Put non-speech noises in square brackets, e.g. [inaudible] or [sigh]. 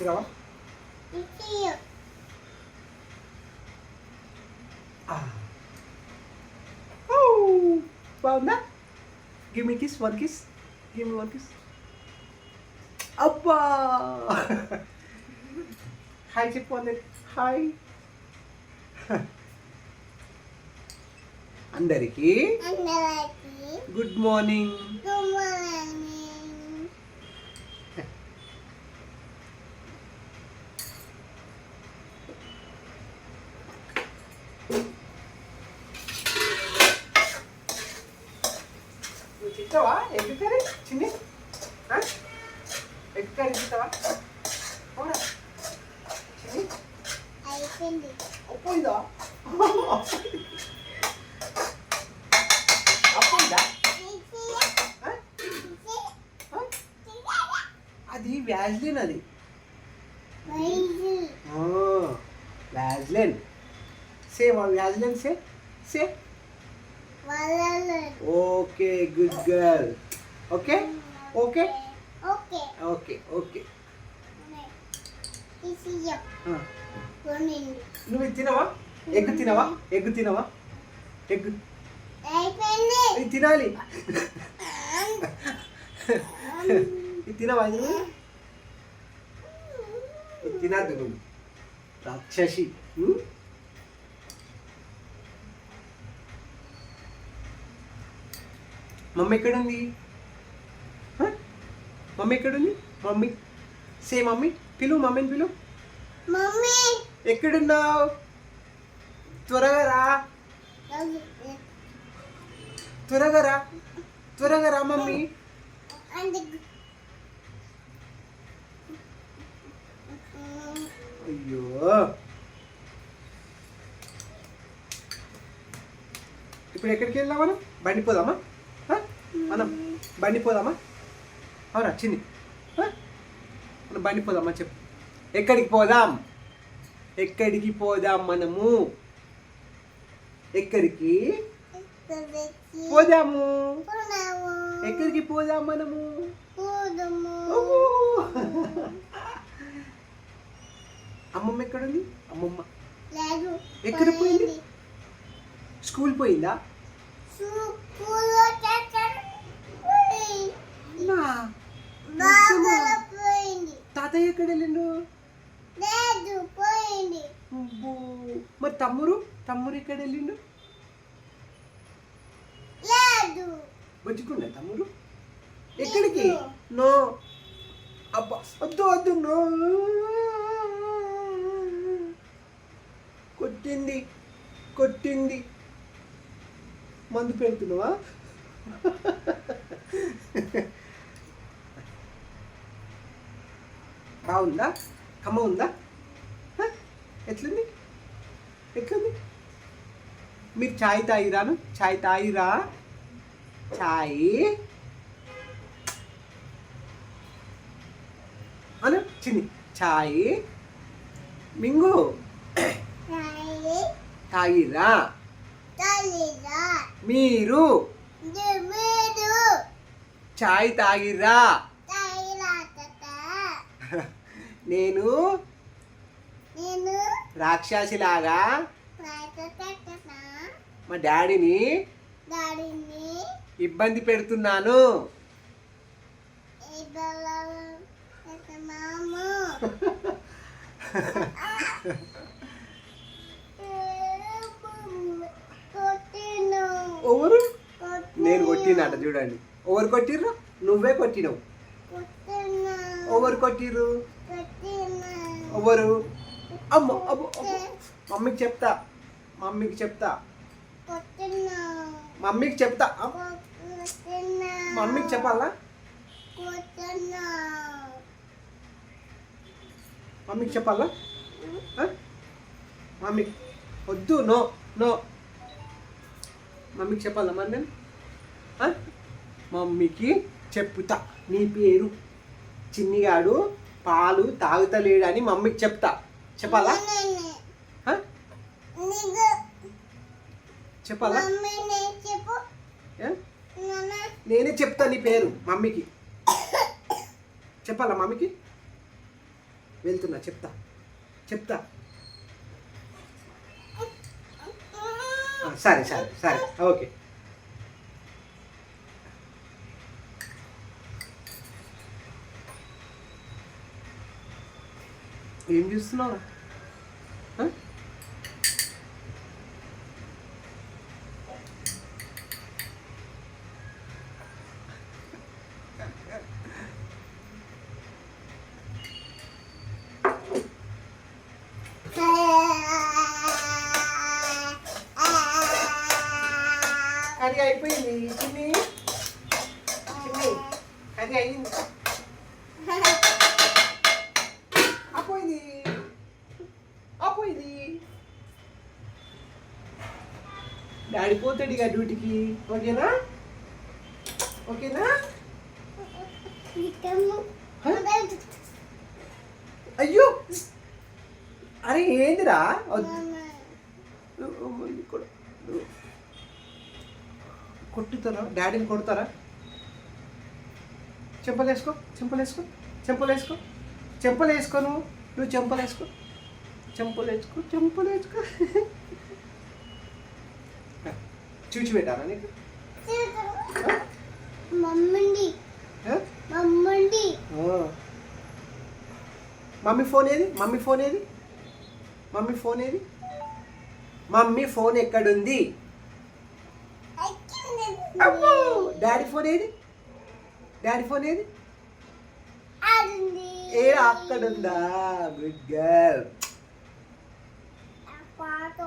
తీసుకురావా ఆ. ఓ, బాగుందా give me kiss one kiss give me one kiss అబ్బా [laughs] హాయ్ చెప్పు అందరికి హాయ్ [laughs] అందరికీ గుడ్ మార్నింగ్ నువ్వు తింటావా ఎగ్ కర్రీ చిన్ని ఆ? ఎగ్ కర్రీ తింటావా అవునా చిన్ని అప్పుందా అప్పుందా ఆ? ఆ? అది వ్యాజ్లిన్ అది Vaseline say Vaseline say say okay good girl. Okay? Okay? Okay. Okay నువ్వు తినవా? ఎగ్ తినవా? ఎగ్ తినవా? ఎగ్. ఇది తినాలి. ఇది తినవా ఇది? తినద్దు నువ్వు. రాక్షసి. మమ్మీ ఎక్కడుంది? మమ్మీ ఎక్కడుంది? మమ్మీ. సే మమ్మీ పిలు మమ్మీని పిలు. మమ్మీ. ఎక్కడున్నావు? త్వరగా రా. త్వరగా రా. త్వరగా రా మమ్మీ. అయ్యో. ఇప్పుడు ఎక్కడికి వెళ్దాం మనం? బండి పోదామా? మనం బండి పోదామా అవునా చిన్ని హ? మనం బండి పోదామా చెప్పు. ఎక్కడికి పోదాం? ఎక్కడికి పోదాం మనము? ఎక్కడికి? పోదాము. ఎక్కడికి పోదాం మనము! అమ్మమ్మ ఎక్కడుంది? అమ్మమ్మ. ఎక్కడ పోయింది? స్కూల్ పోయిందా? తాతయ్య ఎక్కడ వెళ్ళిండు. మరి తమ్ముడు తమ్ముడు ఎక్కడ వెళ్ళిండు లేదు. బజ్జుకుండా తమ్ముడు? ఎక్కడికి? నో. అబ్బా వద్దు వద్దు నో. కొట్టింది కొట్టింది. మందు పెడుతున్నావా? బాగుందా కమ్మ ఉందా? ఎట్లుంది? ఎట్లుంది? మీరు చాయ్ తాగిరాను? చాయ్ తాగిరా? చాయ్. అను చిన్ని. చాయ్. మింగు. తాగిరా? మీరు. చాయ్ తాగిరా? నేను రాక్షసిలాగా మా డాడీని ఇబ్బంది పెడుతున్నాను. ఎవరు? నేను కొట్టినట చూడండి. ఎవరు కొట్టిర్రు? నువ్వే కొట్టినవు. కొట్టిన ఎవరు కొట్టిర్రు? ఎవరు? అమ్మో అబ్బో మమ్మీకి చెప్తా. మమ్మీకి చెప్తా. మమ్మీకి చెప్తా. మమ్మీకి చెప్పాలా? మమ్మీకి చెప్పాలా? మమ్మీ వద్దు నో నో. మమ్మీకి చెప్పాలా మరి నేను మమ్మీకి చెప్తా. నీ పేరు చిన్నిగాడు పాలు తాగుతలేడని మమ్మీకి చెప్తా. చెప్పాలా? చెప్పాలా? నేనే చెప్తా నీ పేరు మమ్మీకి. చెప్పాలా మమ్మీకి? వెళ్తున్నా చెప్తా. చెప్తా. సరే సరే సరే. ఓకే. ఏం చూస్తున్నావు? అది అయిపోయింది. చిన్ని? చిన్ని? అది అయింది పోయింది ఆ పోయింది డాడీ పోతాడు ఇక డ్యూటీకి. ఓకేనా? ఓకేనా? అయ్యో! అరే ఏందిరా? కొట్టుతారా? డాడీని కొడతారా? చెంపలు వేసుకో చెంపలు వేసుకో చెంపలు వేసుకో చెంపలు వేసుకోను నువ్వు. నువ్వు చెంపలు వేసుకో చెంపలు వేసుకో చెంపలు వేసుకో చూచి పెట్టారా నీకు? మమ్మండి. ఆ? మమ్మండి. ఆ. మమ్మీ ఫోన్ ఏది? మమ్మీ ఫోన్ ఏది? మమ్మీ ఫోన్ ఏది? మమ్మీ ఫోన్ ఎక్కడుంది! డాడీ ఫోన్ ఏది? డాడీ ఫోన్ ఏది? ఏ అక్కడుందా గుడ్ గర్ల్ పాట